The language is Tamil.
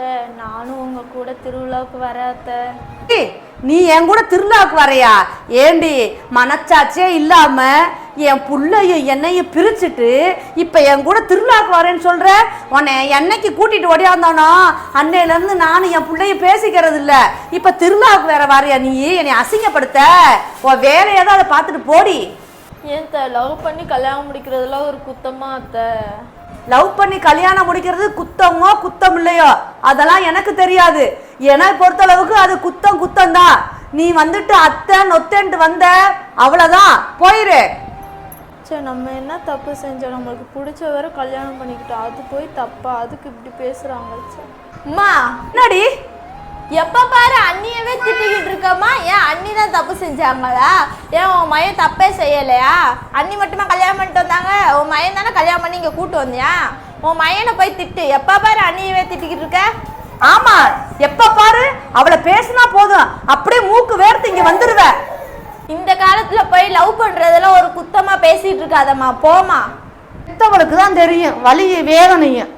அத்தை. நானும் உங்க கூட திருவிழாவுக்கு வரேன் அத்தை. ஏய், நீ என் கூட திருவிழாவுக்கு வரையா? ஏண்டி மனச்சாட்சியே இல்லாம என் புள்ளையும் என்னையும் பிரிச்சுட்டு இப்ப என் கூட திருவிழாவுக்கு வரேன்னு சொல்ற? உன்னை என்னைக்கு கூட்டிட்டு ஓடியாந்தானோ அன்னையில இருந்து நானும் என் புள்ளையும் பேசிக்கிறது இல்ல. இப்ப திருவிழாவுக்கு வேற வரையா நீ? என்னை அசிங்கப்படுத்த? உன் வேலையை தான் அதை பார்த்துட்டு போடி. ஏன் அத்தை? லவ் பண்ணி கல்யாணம் முடிக்கிறதுலாம் ஒரு குத்தமா அத்தை. லவ் பண்ணி கல்யாணம் முடிக்கிறது குத்தமோ குத்தம் இல்லையோ அதெல்லாம் எனக்கு தெரியாது. என்னை பொறுத்தளவுக்கு அது குத்தம் குத்தம் தான் நீ வந்துட்டு அத்தை நொத்தன்ட்டு வந்த அவ்வளோதான் போயிரு. சரி நம்ம என்ன தப்பு செஞ்சோம்? நம்மளுக்கு பிடிச்ச வரை கல்யாணம் பண்ணிக்கிட்டோம். அது போய் தப்பா? அதுக்கு இப்படி பேசுறாங்க. அம்மா! என்னடி? எப்ப பாரு அண்ணியவே இருக்கம்மா ஏன் அண்ணி தான் தப்பு செஞ்சாங்களா? ஏன் உன் மயன் தப்பே செய்யலையா? அண்ணி மட்டுமா கல்யாணம் பண்ணிட்டு வந்தாங்க? உன் மயன் தானே கல்யாணம் பண்ணி இங்க கூட்டு வந்தியா? உன் மயனை போய் திட்டு. எப்ப பாரு அண்ணியவே திட்டிக்கிட்டு இருக்க? ஆமா. எப்ப பாரு? அவளை பேசினா போதும். அப்படியே மூக்கு வேர்த்து இங்க வந்துருவ. இந்த காலத்துல போய் லவ் பண்றதெல்லாம் ஒரு குத்தமா பேசிட்டு இருக்காதம்மா. போமா பெத்தவளுக்கு தான் தெரியும். வலி வேதனையும்